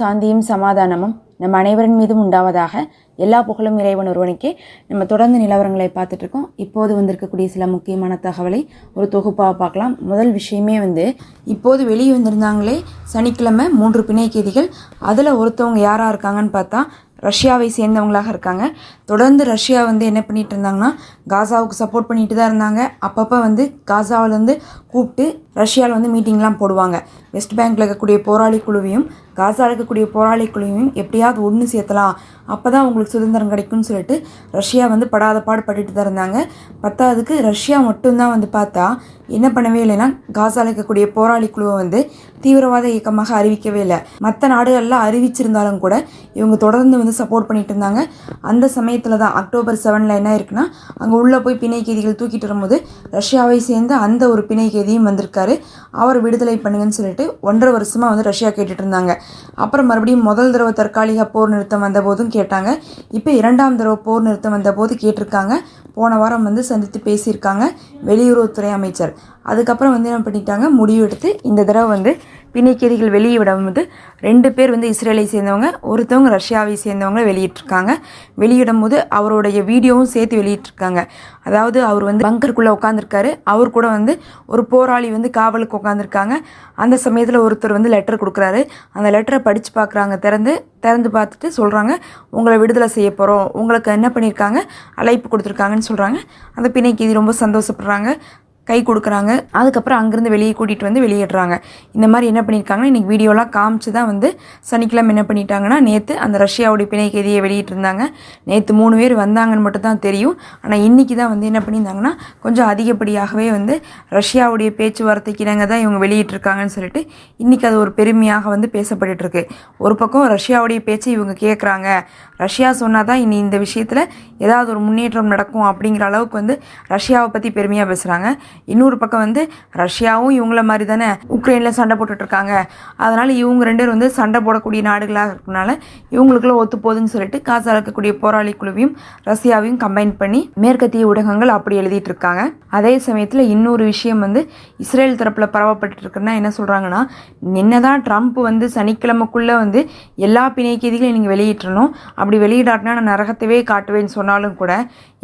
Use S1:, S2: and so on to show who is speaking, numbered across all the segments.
S1: சாந்தியும் சமாதானமும் நம் அனைவரின் மீதும் உண்டாவதாக எல்லா புகழும் இறைவன் ஒருவனுக்கே. நம்ம தொடர்ந்து நிலவரங்களை பார்த்துட்டு இருக்கோம் இப்போது வந்திருக்கக்கூடிய சில முக்கியமான தகவலை ஒரு தொகுப்பாக பார்க்கலாம். முதல் விஷயமே வந்து இப்போது வெளியே வந்திருந்தாங்களே சனிக்கிழமை மூன்று பிணை கைதிகள். அதில் ஒருத்தவங்க யாராக இருக்காங்கன்னு பார்த்தா ரஷ்யாவை சேர்ந்தவங்களாக இருக்காங்க. தொடர்ந்து ரஷ்யா வந்து என்ன பண்ணிட்டு இருந்தாங்கன்னா காசாவுக்கு சப்போர்ட் பண்ணிட்டு தான் இருந்தாங்க. அப்பப்போ வந்து காசாவிலேருந்து கூப்பிட்டு ரஷ்யாவில் வந்து மீட்டிங்லாம் போடுவாங்க. வெஸ்ட் பேங்க்கில் இருக்கக்கூடிய போராளி குழுவையும் காசாவில் இருக்கக்கூடிய போராளி குழுவையும் எப்படியாவது ஒன்று சேர்த்தலாம். அப்போ தான் உங்களுக்கு சுதந்திரம் கிடைக்கும்னு சொல்லிட்டு ரஷ்யா வந்து படாத பாடு பட்டுட்டு தான் இருந்தாங்க. பத்தாவதுக்கு ரஷ்யா மட்டும்தான் வந்து பார்த்தா என்ன பண்ணவே இல்லைன்னா காசாவில் இருக்கக்கூடிய போராளி குழுவை வந்து தீவிரவாத இயக்கமாக அறிவிக்கவே இல்லை. மற்ற நாடுகளில் அறிவிச்சிருந்தாலும் கூட இவங்க தொடர்ந்து வந்து சப்போர்ட் பண்ணிட்டு இருந்தாங்க. அந்த சமயத்தில் தான் அக்டோபர் செவனில் என்ன இருக்குன்னா அங்கே உள்ளே போய் பிணை கைதிகள் தூக்கிட்டு வரும்போது ரஷ்யாவை சேர்ந்து அந்த ஒரு பிணை கைதி செய்தியும் வந்திருக்காரு. அவர் விடுதலை பண்ணுங்கன்னு சொல்லிட்டு ஒன்றரை வருஷமாக வந்து ரஷ்யா கேட்டுட்டு இருந்தாங்க. அப்புறம் மறுபடியும் முதல் தடவை தற்காலிக போர் நிறுத்தம் வந்தபோதும் கேட்டாங்க. இப்போ இரண்டாம் தடவை போர் நிறுத்தம் வந்தபோது கேட்டிருக்காங்க. போன வாரம் வந்து சந்தித்து பேசியிருக்காங்க வெளியுறவுத்துறை அமைச்சர். அதுக்கப்புறம் வந்து என்ன பண்ணிட்டாங்க? முடிவு எடுத்து இந்த தடவை வந்து பிணைக்கைதிகள் வெளியே விடும்போது ரெண்டு பேர் வந்து இஸ்ரேலை சேர்ந்தவங்க ஒருத்தவங்க ரஷ்யாவை சேர்ந்தவங்க வெளியிட்டிருக்காங்க. வெளியிடும் போது அவருடைய வீடியோவும் சேர்த்து வெளியிட்டிருக்காங்க. அதாவது அவர் வந்து பங்கருக்குள்ளே உட்காந்துருக்காரு அவர் கூட வந்து ஒரு போராளி வந்து காவலுக்கு உட்காந்துருக்காங்க அந்த சமயத்தில் ஒருத்தர் வந்து லெட்டர் கொடுக்குறாரு. அந்த லெட்டரை படித்து பார்க்குறாங்க. திறந்து திறந்து பார்த்துட்டு சொல்கிறாங்க உங்களை விடுதலை செய்ய போகிறோம் உங்களுக்கு என்ன பண்ணியிருக்காங்க? அழைப்பு கொடுத்துருக்காங்கன்னு சொல்கிறாங்க அந்த பிணைக்கைதி ரொம்ப சந்தோஷப்படுறாங்க. கை கொடுக்குறாங்க. அதுக்கப்புறம் அங்கேருந்து வெளியே கூட்டிகிட்டு வந்து வெளியிடுறாங்க இந்த மாதிரி என்ன பண்ணியிருக்காங்கன்னா இன்றைக்கி வீடியோலாம் காமிச்சு தான் வந்து சனிக்கிழமை என்ன பண்ணிட்டாங்கன்னா நேற்று அந்த ரஷ்யாவுடைய பிணை கைதியை வெளியிட்டிருந்தாங்க. நேற்று மூணு பேர் வந்தாங்கன்னு மட்டும் தான் தெரியும். ஆனால் இன்றைக்கி தான் வந்து என்ன பண்ணியிருந்தாங்கன்னா கொஞ்சம் அதிகப்படியாகவே வந்து ரஷ்யாவுடைய பேச்சுவார்த்தைக்கு இணங்க தான் இவங்க வெளியிட்டிருக்காங்கன்னு சொல்லிட்டு இன்றைக்கி அது ஒரு பெருமையாக வந்து பேசப்பட்டுருக்கு ஒரு பக்கம் ரஷ்யாவுடைய பேச்சை இவங்க கேட்குறாங்க ரஷ்யா சொன்னால் தான் இனி இந்த விஷயத்தில் ஏதாவது ஒரு முன்னேற்றம் நடக்கும் அப்படிங்கிற அளவுக்கு வந்து ரஷ்யாவை பற்றி பெருமையாக பேசுகிறாங்க இன்னொரு பக்கம் வந்து ரஷ்யாவும் இவங்கள மாதிரி தானே உக்ரைனில் சண்டை போட்டுட்ருக்காங்க. அதனால் இவங்க ரெண்டு பேரும் வந்து சண்டை போடக்கூடிய நாடுகளாக இருக்கனால இவங்களுக்குள்ள ஒத்து போகுதுன்னு சொல்லிட்டு காசா இருக்கக்கூடிய போராளி குழுவையும் ரஷ்யாவையும் கம்பைன் பண்ணி மேற்கத்திய ஊடகங்கள் அப்படி எழுதிட்டு இருக்காங்க அதே சமயத்தில் இன்னொரு விஷயம் வந்து இஸ்ரேல் தரப்பில் பரவப்பட்டு இருக்குன்னா என்ன சொல்கிறாங்கன்னா என்னதான் ட்ரம்ப் வந்து சனிக்கிழமைக்குள்ளே வந்து எல்லா பிணை கைதிகளையும் நீங்கள் வெளியிட்டணும் அப்படி வெளியிடாட்டினா நான் நரகத்தவே காட்டுவேன்னு சொன்னாலும் கூட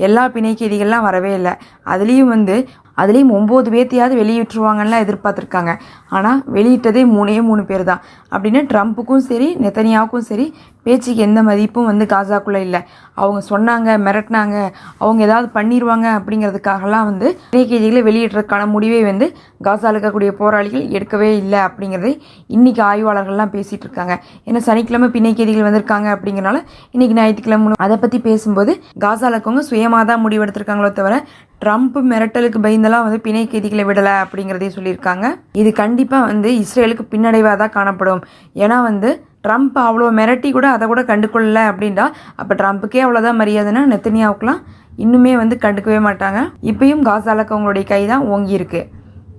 S1: எல்லா பிணை கைதிகள்லாம் வரவே இல்லை. அதுலேயும் வந்து அதுலேயும் ஒம்பது பேர்த்தையாவது வெளியிட்டுருவாங்கலாம் எதிர்பார்த்துருக்காங்க. ஆனால் வெளியிட்டதே மூணே மூணு பேர் தான் அப்படின்னு ட்ரம்ப்புக்கும் சரி நெத்தனியாவுக்கும் சரி பேச்சுக்கு எந்த மதிப்பும் வந்து காசாக்குள்ளே இல்லை. அவங்க சொன்னாங்க மிரட்டினாங்க அவங்க ஏதாவது பண்ணிடுவாங்க அப்படிங்கிறதுக்காகலாம் வந்து கைதிகளை வெளியிடுறதுக்கான முடிவை வந்து காசாவில் இருக்கக்கூடிய போராளிகள் எடுக்கவே இல்லை அப்படிங்கிறதை இன்றைக்கி ஆய்வாளர்கள்லாம் பேசிகிட்டு இருக்காங்க. ஏன்னா சனிக்கிழமை பிணைக்கேதிகள் வந்திருக்காங்க அப்படிங்கிறனால இன்றைக்கி ஞாயிற்றுக்கிழமை அதை பற்றி பேசும்போது காசாவில் இருக்கவங்க சுயமாக தான் முடிவெடுத்திருக்காங்களோ தவிர ட்ரம்ப் மிரட்டலுக்கு பயந்தெல்லாம் வந்து பிணை கைதிகளை விடலை அப்படிங்கிறதையும் சொல்லியிருக்காங்க. இது கண்டிப்பாக வந்து இஸ்ரேலுக்கு பின்னடைவாக தான் காணப்படும். ஏன்னா வந்து ட்ரம்ப் அவ்வளோ மிரட்டி கூட அதை கூட கண்டுக்கொள்ளல அப்படின்டா அப்போ ட்ரம்ப்புக்கே அவ்வளோதான் மரியாதைன்னா நெத்தனியாவுக்குலாம் இன்னுமே வந்து கண்டுக்கவே மாட்டாங்க. இப்பயும் காசாலக்கு அவங்களுடைய கை தான் ஓங்கியிருக்கு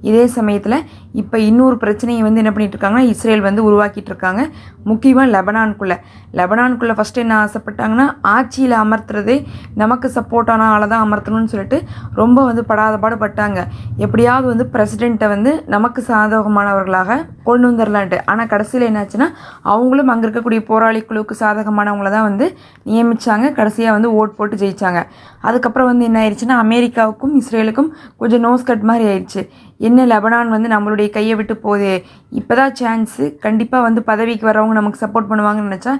S1: இதே சமயத்தில் இப்போ இன்னொரு பிரச்சனையை வந்து என்ன பண்ணிகிட்ருக்காங்கன்னா இஸ்ரேல் வந்து உருவாக்கிட்டு இருக்காங்க முக்கியமாக லெபனான்குள்ளே. லெபனான்குள்ளே ஃபஸ்ட்டு என்ன ஆசைப்பட்டாங்கன்னா ஆட்சியில் அமர்த்துறதே நமக்கு சப்போர்ட்டான ஆளை தான் அமர்த்தணும்னு சொல்லிட்டு ரொம்ப வந்து படாத பாடுபட்டாங்க எப்படியாவது வந்து பிரசிடெண்ட்டை வந்து நமக்கு சாதகமானவர்களாக கொண்டு வந்துடலான்ட்டு ஆனால் கடைசியில் என்னாச்சுன்னா அவங்களும் அங்கே இருக்கக்கூடிய போராளி குழுவுக்கு சாதகமானவங்கள தான் வந்து நியமித்தாங்க கடைசியாக வந்து ஓட் போட்டு ஜெயித்தாங்க அதுக்கப்புறம் வந்து என்ன ஆயிடுச்சுன்னா அமெரிக்காவுக்கும் இஸ்ரேலுக்கும் கொஞ்சம் நோஸ் கட் மாதிரி ஆயிடுச்சு என்ன லெபனான் வந்து நம்மளுடைய கையை விட்டு போகுது? இப்போ தான் சான்ஸு கண்டிப்பாக வந்து பதவிக்கு வரவங்க நமக்கு சப்போர்ட் பண்ணுவாங்கன்னு நினச்சா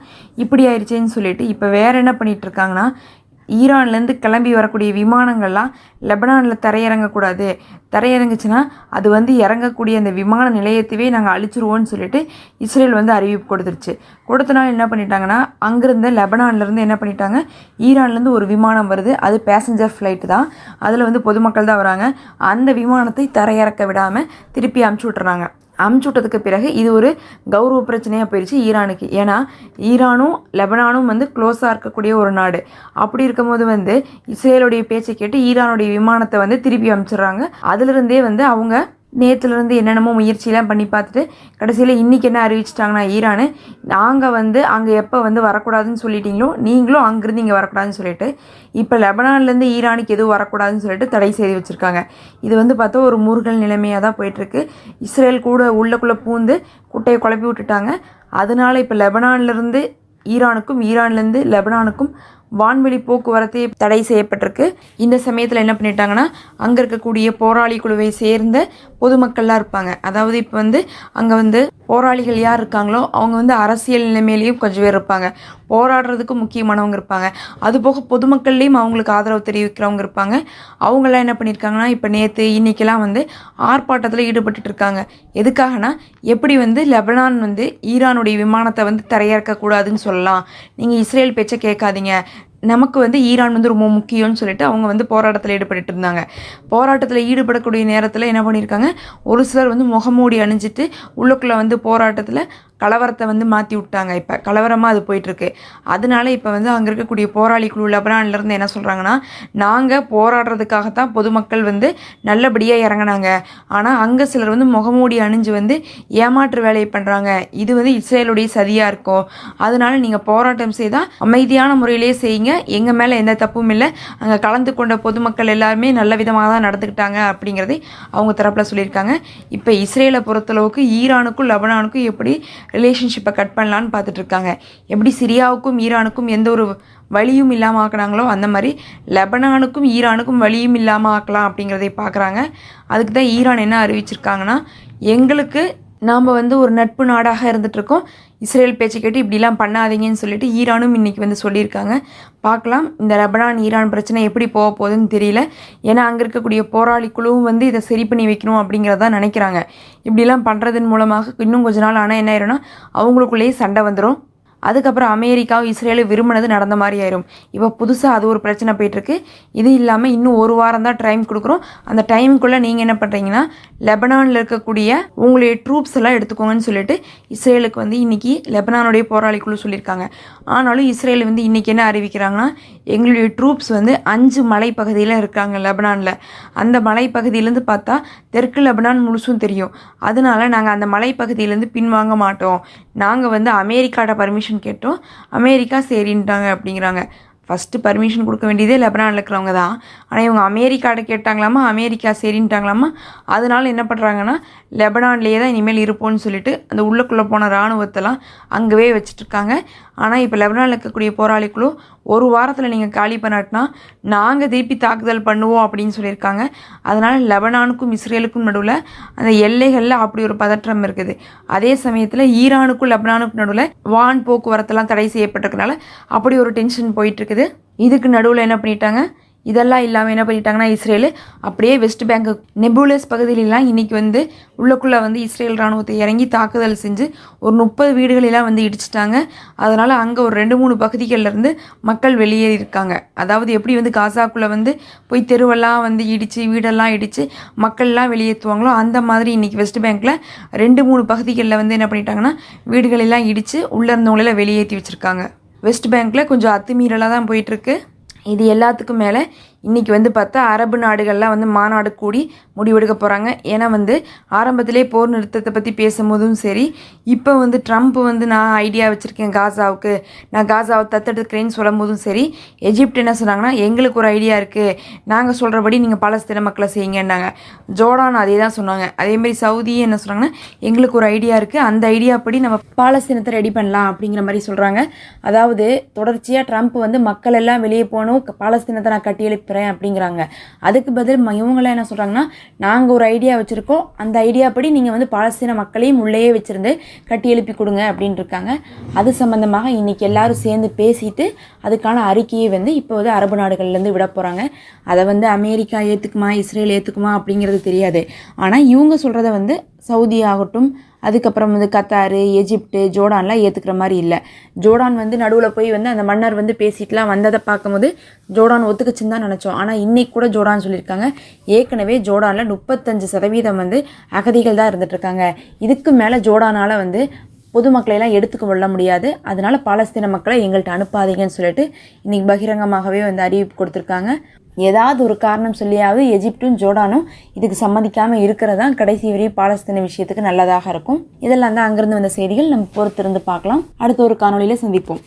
S1: இப்படி ஆயிடுச்சேன்னு சொல்லிட்டு இப்போ வேறு என்ன பண்ணிகிட்டு இருக்காங்கன்னா ஈரான்லேருந்து கிளம்பி வரக்கூடிய விமானங்கள்லாம் லெபனானில் தரையிறங்கக்கூடாது. தரையிறங்குச்சுன்னா அது வந்து இறங்கக்கூடிய அந்த விமான நிலையத்தையே நாங்கள் அழிச்சிருவோன்னு சொல்லிட்டு இஸ்ரேல் வந்து அறிவிப்பு கொடுத்துருச்சு. கொடுத்தனால என்ன பண்ணிட்டாங்கன்னா அங்கேருந்து லெபனான்லேருந்து என்ன பண்ணிட்டாங்க ஈரான்லேருந்து ஒரு விமானம் வருது. அது பேசஞ்சர் ஃப்ளைட்டு தான். அதில் வந்து பொதுமக்கள் தான் வராங்க. அந்த விமானத்தை தரையிறக்க விடாமல் திருப்பி அமுச்சு விட்டுறாங்க. அமுச்சு விட்டதுக்கு பிறகு இது ஒரு கௌரவ பிரச்சனையாக போயிடுச்சு ஈரானுக்கு. ஏன்னா ஈரானும் லெபனானும் வந்து க்ளோஸாக இருக்கக்கூடிய ஒரு நாடு. அப்படி இருக்கும்போது வந்து இஸ்ரேலுடைய பேச்சை கேட்டு ஈரானுடைய விமானத்தை வந்து திருப்பி அமுச்சிடுறாங்க அதிலிருந்தே வந்து அவங்க நேற்றுலேருந்து என்னென்னமோ முயற்சியெலாம் பண்ணி பார்த்துட்டு கடைசியில் இன்றைக்கி என்ன அறிவிச்சிட்டாங்கன்னா ஈரானு? நாங்கள் வந்து அங்கே எப்போ வந்து வரக்கூடாதுன்னு சொல்லிட்டீங்களோ நீங்களும் அங்கேருந்து இங்கே வரக்கூடாதுன்னு சொல்லிட்டு இப்போ லெபனான்லேருந்து ஈரானுக்கு எதுவும் வரக்கூடாதுன்னு சொல்லிட்டு தடை செய்து வச்சுருக்காங்க. இது வந்து பார்த்தா ஒரு முருகல் நிலைமையாக தான் போயிட்டுருக்கு. இஸ்ரேல் கூட உள்ளக்குள்ளே பூந்து குட்டையை குழப்பி விட்டுட்டாங்க. அதனால இப்போ லெபனான்லேருந்து ஈரானுக்கும் ஈரான்லேருந்து லெபனானுக்கும் வான்வெளி போக்குவரத்தே தடை செய்யப்பட்டிருக்கு. இந்த சமயத்தில் என்ன பண்ணிட்டாங்கன்னா அங்கே இருக்கக்கூடிய போராளி குழுவை சேர்ந்த பொதுமக்கள்லாம் இருப்பாங்க. அதாவது இப்போ வந்து அங்கே வந்து போராளிகள் யார் இருக்காங்களோ அவங்க வந்து அரசியல் நிலைமையிலையும் கொஞ்சம் பேர் இருப்பாங்க. போராடுறதுக்கு முக்கியமானவங்க இருப்பாங்க. அதுபோக பொதுமக்கள்லேயும் அவங்களுக்கு ஆதரவு தெரிவிக்கிறவங்க இருப்பாங்க. அவங்களாம் என்ன பண்ணியிருக்காங்கன்னா இப்போ நேற்று இன்னைக்கெல்லாம் வந்து ஆர்ப்பாட்டத்தில் ஈடுபட்டுட்டு இருக்காங்க. எதுக்காகனா எப்படி வந்து லெபனான் வந்து ஈரானுடைய விமானத்தை வந்து தரையிறக்கக்கூடாதுன்னு சொல்லலாம். நீங்கள் இஸ்ரேல் பேச்சை கேட்காதீங்க. நமக்கு வந்து ஈரான் வந்து ரொம்ப முக்கியம்னு சொல்லிட்டு அவங்க வந்து போராட்டத்தில் ஈடுபட்டு இருந்தாங்க. போராட்டத்தில் ஈடுபடக்கூடிய நேரத்தில் என்ன பண்ணியிருக்காங்க ஒரு சிலர் வந்து முகமூடி அணிஞ்சிட்டு உள்ளுக்குள்ளே வந்து போராட்டத்தில் கலவரத்தை வந்து மாற்றி விட்டாங்க. இப்போ கலவரமாக அது போயிட்டுருக்கு. அதனால இப்போ வந்து அங்கே இருக்கக்கூடிய போராளி குழு லெபனான்லேருந்து என்ன சொல்கிறாங்கன்னா நாங்கள் போராடுறதுக்காகத்தான் பொதுமக்கள் வந்து நல்லபடியாக இறங்கினாங்க. ஆனால் அங்கே சிலர் வந்து முகமூடி அணிஞ்சு வந்து ஏமாற்று வேலையை பண்ணுறாங்க இது வந்து இஸ்ரேலுடைய சதியாக இருக்கும். அதனால நீங்கள் போராட்டம் செய்தால் அமைதியான முறையிலே செய்யுங்க. எங்கள் மேலே எந்த தப்பும் இல்லை. அங்கே கலந்து கொண்ட பொதுமக்கள் எல்லாருமே நல்ல விதமாக தான் நடந்துக்கிட்டாங்க அப்படிங்கிறதை அவங்க தரப்பில் சொல்லியிருக்காங்க. இப்போ இஸ்ரேலை பொறுத்தளவுக்கு ஈரானுக்கும் லெபனானுக்கும் எப்படி ரிலேஷன்ஷிப்பை கட் பண்ணலான்னு பார்த்துட்டு இருக்காங்க எப்படி சிரியாவுக்கும் ஈரானுக்கும் எந்த ஒரு வழியும் இல்லாமல் ஆக்குனாங்களோ அந்த மாதிரி லெபனானுக்கும் ஈரானுக்கும் வழியும் இல்லாமல் ஆக்கலாம் அப்படிங்கிறதை பார்க்குறாங்க. அதுக்கு தான் ஈரான் என்ன அறிவிச்சிருக்காங்கன்னா எங்களுக்கு நாம் வந்து ஒரு நட்பு நாடாக இருந்துகிட்ருக்கோம் இஸ்ரேல் பேச்சு கேட்டு இப்படிலாம் பண்ணாதீங்கன்னு சொல்லிட்டு ஈரானும் இன்றைக்கி வந்து சொல்லியிருக்காங்க. பார்க்கலாம் இந்த லெபனான் ஈரான் பிரச்சனை எப்படி போக போகுதுன்னு தெரியல. ஏன்னா அங்கே இருக்கக்கூடிய போராளி குழுவும் வந்து இதை சரி பண்ணி வைக்கணும் அப்படிங்கிறதான் நினைக்கிறாங்க. இப்படிலாம் பண்ணுறதன் மூலமாக இன்னும் கொஞ்ச நாள் ஆனால் என்ன ஆயிரும்னா அவங்களுக்குள்ளேயே சண்டை வந்துடும் அதுக்கப்புறம் அமெரிக்காவும் இஸ்ரேலும் விரும்பினது நடந்த மாதிரி ஆயிரும். இப்போ புதுசாக அது ஒரு பிரச்சனை போயிட்டுருக்கு. இது இல்லாமல் இன்னும் ஒரு வாரம் தான் டைம் கொடுக்குறோம். அந்த டைமுக்குள்ளே நீங்கள் என்ன பண்ணுறீங்கன்னா லெபனானில் இருக்கக்கூடிய உங்களுடைய ட்ரூப்ஸ் எல்லாம் எடுத்துக்கோங்கன்னு சொல்லிட்டு இஸ்ரேலுக்கு வந்து இன்றைக்கி லெபனானுடைய போராளிக்குழு சொல்லியிருக்காங்க. ஆனாலும் இஸ்ரேல் வந்து இன்றைக்கி என்ன அறிவிக்கிறாங்கன்னா எங்களுடைய ட்ரூப்ஸ் வந்து அஞ்சு மலைப்பகுதியில் இருக்காங்க லெபனானில். அந்த மலைப்பகுதியிலேருந்து பார்த்தா தெற்கு லெபனான் முழுசும் தெரியும். அதனால நாங்கள் அந்த மலைப்பகுதியிலேருந்து பின்வாங்க மாட்டோம். நாங்கள் வந்து அமெரிக்காவோட பர்மிஷன் கேட்டோம். அமெரிக்கா சரின்ட்டாங்க அப்படிங்கிறாங்க. ஃபஸ்ட்டு பர்மிஷன் கொடுக்க வேண்டியதே லெபனானில் இருக்கிறவங்க தான் ஆனால் இவங்க அமெரிக்காட்ட கேட்டாங்களாமா அமெரிக்கா சரின்ட்டாங்களாமா அதனால என்ன பண்ணுறாங்கன்னா லெபனான்லேயே தான் இனிமேல் இருப்போம்னு சொல்லிட்டு அந்த உள்ளுக்குள்ளே போன இராணுவத்தெல்லாம் அங்கவே வச்சுட்ருக்காங்க ஆனால் இப்போ லெபனானில் இருக்கக்கூடிய போராளிக்குழு ஒரு வாரத்தில் நீங்கள் காலி பண்ணாட்டினா நாங்கள் திருப்பி தாக்குதல் பண்ணுவோம் அப்படின்னு சொல்லியிருக்காங்க. அதனால் லெபனானுக்கும் இஸ்ரேலுக்கும் நடுவில் அந்த எல்லைகளில் அப்படி ஒரு பதற்றம் இருக்குது. அதே சமயத்தில் ஈரானுக்கும் லெபனானுக்கும் நடுவில் வான் போக்குவரத்தெல்லாம் தடை செய்யப்பட்டிருக்கனால அப்படி ஒரு டென்ஷன் போயிட்டுருக்குது இதுக்கு நடுவில் என்ன பண்ணிட்டாங்க? இதெல்லாம் இல்லாமல் என்ன பண்ணிட்டாங்கன்னா இஸ்ரேலு அப்படியே வெஸ்ட் பேங்க் நெபுலஸ் பகுதியிலலாம் இன்றைக்கி வந்து உள்ளக்குள்ளே வந்து இஸ்ரேல் இராணுவத்தை இறங்கி தாக்குதல் செஞ்சு ஒரு முப்பது வீடுகளெல்லாம் வந்து இடிச்சிட்டாங்க. அதனால் அங்கே ஒரு ரெண்டு மூணு பகுதிகளிலேருந்து மக்கள் வெளியேறி இருக்காங்க. அதாவது எப்படி வந்து காசாக்குள்ளே வந்து போய் தெருவெல்லாம் வந்து இடித்து வீடெல்லாம் இடித்து மக்கள்லாம் வெளியேற்றுவாங்களோ அந்த மாதிரி இன்றைக்கி வெஸ்ட் பேங்க்கில் ரெண்டு மூணு பகுதிகளில் வந்து என்ன பண்ணிட்டாங்கன்னா வீடுகளெல்லாம் இடித்து உள்ளே இருந்தவங்களெல்லாம் வெளியேற்றி வச்சுருக்காங்க. வெஸ்ட் பேங்க்கில் கொஞ்சம் அத்துமீறலாக தான் போயிட்டுருக்கு இது எல்லாத்துக்கும் மேலே இன்றைக்கி வந்து பார்த்தா அரபு நாடுகள்லாம் வந்து மாநாடு கூடி முடிவெடுக்க போகிறாங்க ஏன்னா வந்து ஆரம்பத்திலே போர் நிறுத்தத்தை பற்றி பேசும்போதும் சரி இப்போ வந்து ட்ரம்ப் வந்து நான் ஐடியா வச்சுருக்கேன் காசாவுக்கு. நான் காசாவை தத்தெடுக்கிறேன்னு சொல்லும் போதும் சரி எஜிப்ட் என்ன சொன்னாங்கன்னா எங்களுக்கு ஒரு ஐடியா இருக்குது நாங்கள் சொல்கிறபடி நீங்கள் பாலஸ்தீன மக்களை செய்யுங்கன்னாங்க. ஜோர்டான் அதே தான் சொன்னாங்க அதேமாதிரி சவுதி என்ன சொன்னாங்கன்னா எங்களுக்கு ஒரு ஐடியா இருக்குது அந்த ஐடியா படி நம்ம பாலஸ்தீனத்தை ரெடி பண்ணலாம். அப்படிங்கிற மாதிரி சொல்கிறாங்க அதாவது தொடர்ச்சியாக ட்ரம்ப் வந்து மக்கள் எல்லாம் வெளியே போகணும். பாலஸ்தீனத்தை நான் கட்டியெழுப்பேன் எழுப்புறேன் அப்படிங்கிறாங்க. அதுக்கு பதில் இவங்களாம் என்ன சொல்கிறாங்கன்னா நாங்கள் ஒரு ஐடியா வச்சுருக்கோம். அந்த ஐடியா படி நீங்கள் வந்து பாலஸ்தீன மக்களையும் உள்ளேயே வச்சுருந்து கட்டி எழுப்பி கொடுங்க அப்படின்னு இருக்காங்க. அது சம்மந்தமாக இன்றைக்கி எல்லாரும் சேர்ந்து பேசிட்டு அதுக்கான அறிக்கையை வந்து இப்போ வந்து அரபு நாடுகள்லேருந்து விட போகிறாங்க அதை வந்து அமெரிக்கா ஏற்றுக்குமா இஸ்ரேல் ஏற்றுக்குமா அப்படிங்கிறது தெரியாது. ஆனால் இவங்க சொல்கிறத வந்து சவுதி ஆகட்டும் அதுக்கப்புறம் வந்து கத்தாரு எஜிப்டு ஜோர்டான்லாம் ஏற்றுக்கிற மாதிரி இல்லை. ஜோர்டான் வந்து நடுவில் போய் வந்து அந்த மன்னர் வந்து பேசிட்டுலாம் வந்ததை பார்க்கும்போது ஜோர்டான் ஒத்துக்குச்சுன்னு தான் நினச்சோம். ஆனால் இன்றைக்கி கூட ஜோர்டான் சொல்லியிருக்காங்க. ஏற்கனவே ஜோர்டானில் முப்பத்தஞ்சு சதவீதம் வந்து அகதிகள் தான் இருந்துகிட்ருக்காங்க இதுக்கு மேலே ஜோர்டானால் வந்து பொதுமக்களை எல்லாம் எடுத்துக்க கொள்ள முடியாது. அதனால பாலஸ்தீன மக்களை எங்கள்கிட்ட அனுப்பாதீங்கன்னு சொல்லிட்டு இன்னைக்கு பகிரங்கமாகவே வந்து அறிவிப்பு கொடுத்துருக்காங்க. ஏதாவது ஒரு காரணம் சொல்லியாவது எஜிப்டும் ஜோர்டானும் இதுக்கு சம்மதிக்காமல் இருக்கிறதா கடைசி வரை பாலஸ்தீன விஷயத்துக்கு நல்லதாக இருக்கும். இதெல்லாம் தான் அங்கேருந்து வந்த செய்திகள். நம்ம பொறுத்திருந்து பார்க்கலாம். அடுத்த ஒரு காணொளியில் சந்திப்போம்.